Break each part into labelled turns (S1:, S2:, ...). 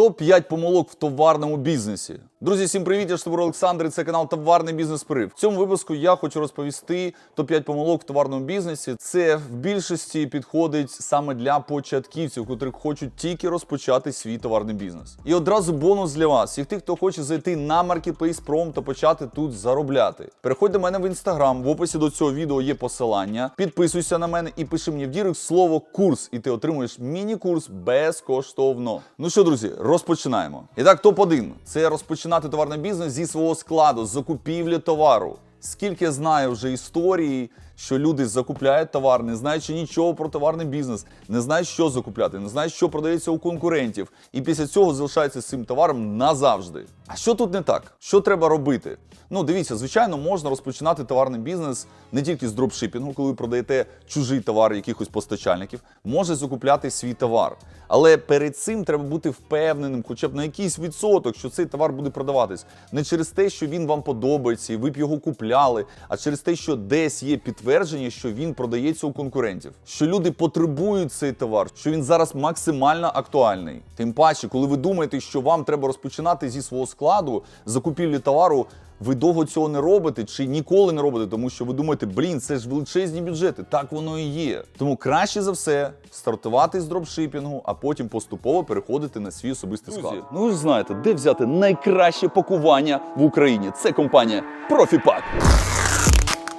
S1: Топ-5 помилок в товарному бізнесі. Друзі, всім привіт! Я Штабур Олександр. і Це канал Товарний бізнес Прив. В цьому випуску я хочу розповісти топ-5 помилок в товарному бізнесі. Це в більшості підходить саме для початківців, котрі хочуть тільки розпочати свій товарний бізнес. І одразу бонус для вас, всіх тих, хто хоче зайти на Marketplace Prom та почати тут заробляти. Переходь до мене в інстаграм. В описі до цього відео є посилання. Підписуйся на мене і пиши мені в дірек слово курс, і ти отримуєш міні-курс безкоштовно. Ну що, друзі, розпочинаємо. І так, топ 1 це розпочинати товарний бізнес зі свого складу, з закупівлі товару. Скільки знаю вже історії, що люди закупляють товар, не знаючи нічого про товарний бізнес, не знають, що закупляти, не знають, що продається у конкурентів, і після цього залишаються з цим товаром назавжди. А що тут не так? Що треба робити? Ну, дивіться, звичайно, можна розпочинати товарний бізнес не тільки з дропшипінгу, коли ви продаєте чужий товар якихось постачальників, може закупляти свій товар. Але перед цим треба бути впевненим, хоча б на якийсь відсоток, що цей товар буде продаватись. Не через те, що він вам подобається, і ви б його купляли, а через те, що десь є підтвердження, що він продається у конкурентів, що люди потребують цей товар, що він зараз максимально актуальний. Тим паче, коли ви думаєте, що вам треба розпочинати зі свого складу закупівлі товару. Ви довго цього не робите чи ніколи не робите, тому що ви думаєте, блін, це ж величезні бюджети. Так воно і є. Тому краще за все стартувати з дропшипінгу, а потім поступово переходити на свій особистий склад. Ну ви ж знаєте, де взяти найкраще пакування в Україні. Це компанія Профіпак.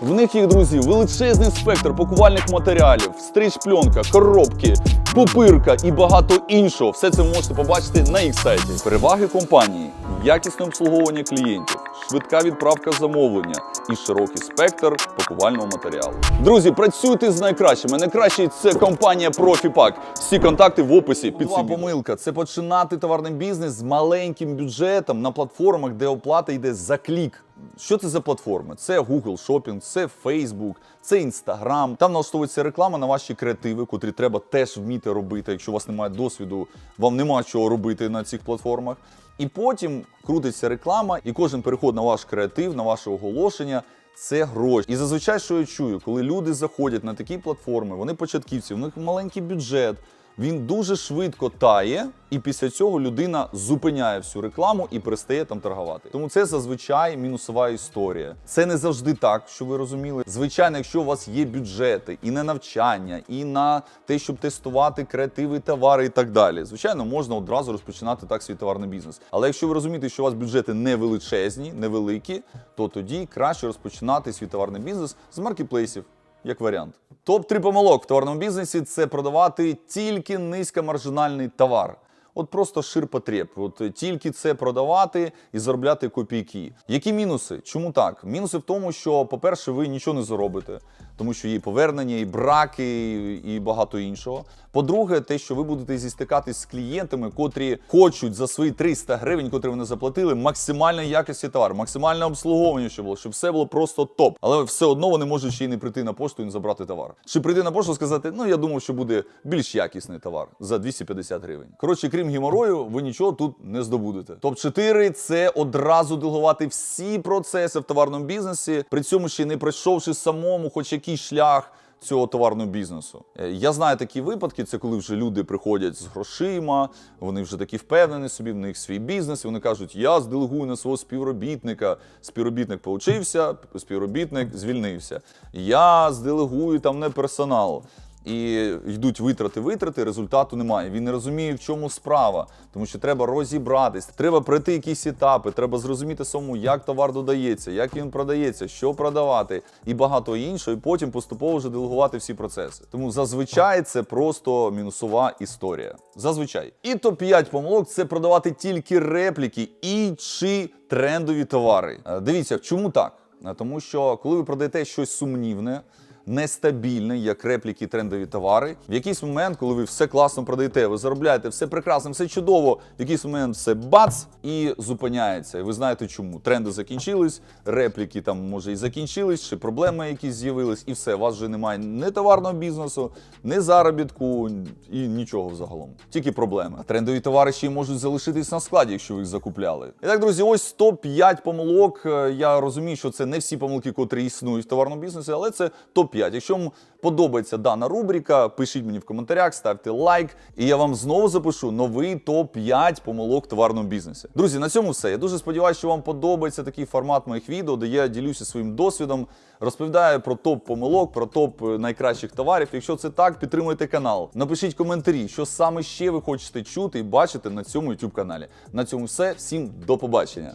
S1: В них їх, друзі, величезний спектр пакувальних матеріалів, стріч-пленка, коробки, пупирка і багато іншого. Все це можете побачити на їх сайті. Переваги компанії, якісне обслуговування клієнтів, швидка відправка замовлення і широкий спектр пакувального матеріалу. Друзі, працюйте з найкращими. Найкращий це компанія Profipack. Всі контакти в описі під цим. помилка це починати товарний бізнес з маленьким бюджетом на платформах, де оплата йде за клік. Що це за платформи? Це Google Shopping, це Facebook, це Instagram. Там налаштовується реклама на ваші креативи, котрі треба теж вміти робити. Якщо у вас немає досвіду, вам нема чого робити на цих платформах. І потім крутиться реклама, і кожен переход на ваш креатив, на ваше оголошення. Це гроші. І зазвичай, що я чую, коли люди заходять на такі платформи, вони початківці, у них маленький бюджет. Він дуже швидко тає, і після цього людина зупиняє всю рекламу і перестає там торгувати. Тому це зазвичай мінусова історія. Це не завжди так, що ви розуміли. Звичайно, якщо у вас є бюджети і на навчання, і на те, щоб тестувати креативи, товари і так далі. Звичайно, можна одразу розпочинати так свій товарний бізнес. Але якщо ви розумієте, що у вас бюджети не величезні, невеликі, то тоді краще розпочинати свій товарний бізнес з маркетплейсів як варіант. Топ-3 помилок в товарному бізнесі це продавати тільки низькомаржинальний товар. От просто ширпотреб. От тільки це продавати і заробляти копійки. Які мінуси? Чому так? Мінуси в тому, що, по-перше, ви нічого не заробите, тому що є повернення, і браки, і багато іншого. По-друге, те, що ви будете зістикатись з клієнтами, котрі хочуть за свої 300 гривень, котрі вони заплатили, максимальної якості товар, максимальне обслуговування, щоб було, щоб все було просто топ. Але все одно вони можуть ще й не прийти на пошту і не забрати товар. Чи прийти на пошту сказати, ну я думав, що буде більш якісний товар за 250 гривень. Коротше, крім геморою, ви нічого тут не здобудете. Топ 4 це одразу делегувати всі процеси в товарному бізнесі, при цьому ще не пройшовши самому, хоч якийсь шлях. Цього товарного бізнесу. Е, Я знаю такі випадки, це коли вже люди приходять з грошима, вони вже такі впевнені собі, в них свій бізнес, і вони кажуть, я зделегую на свого співробітника. Співробітник получився, співробітник звільнився. Я зделегую там не персонал. І йдуть витрати, витрати, результату немає. Він не розуміє, в чому справа, тому що треба розібратись, треба пройти якісь етапи, треба зрозуміти самому, як товар додається, як він продається, що продавати і багато іншого. І потім поступово вже делегувати всі процеси. Тому зазвичай це просто мінусова історія. Зазвичай. І топ-5 помилок це продавати тільки репліки і чи трендові товари. Е, Дивіться, чому так? Е, Тому що коли ви продаєте щось сумнівне нестабільне, як репліки, трендові товари. В якийсь момент, коли ви все класно продаєте, ви заробляєте все прекрасно, все чудово. В якийсь момент все бац і зупиняється. І ви знаєте чому? Тренди закінчились, репліки там може і закінчились, чи проблеми якісь з'явились, і все. У вас вже немає ні товарного бізнесу, ні заробітку, і нічого взагалом. Тільки проблеми. Трендові товари ще й можуть залишитись на складі, якщо ви їх закупляли. І так, друзі, ось топ-5 помилок. Е, Я розумію, що це не всі помилки, котрі існують в товарному бізнесі, але це топ топ-5. Якщо вам подобається дана рубрика, пишіть мені в коментарях, ставте лайк, і я вам знову запишу новий топ-5 помилок в товарному бізнесі. Друзі, на цьому все. Я дуже сподіваюся, що вам подобається такий формат моїх відео, де я ділюся своїм досвідом, розповідаю про топ помилок, про топ найкращих товарів. Якщо це так, підтримуйте канал. Напишіть коментарі, що саме ще ви хочете чути і бачити на цьому YouTube каналі. На цьому все. Всім до побачення.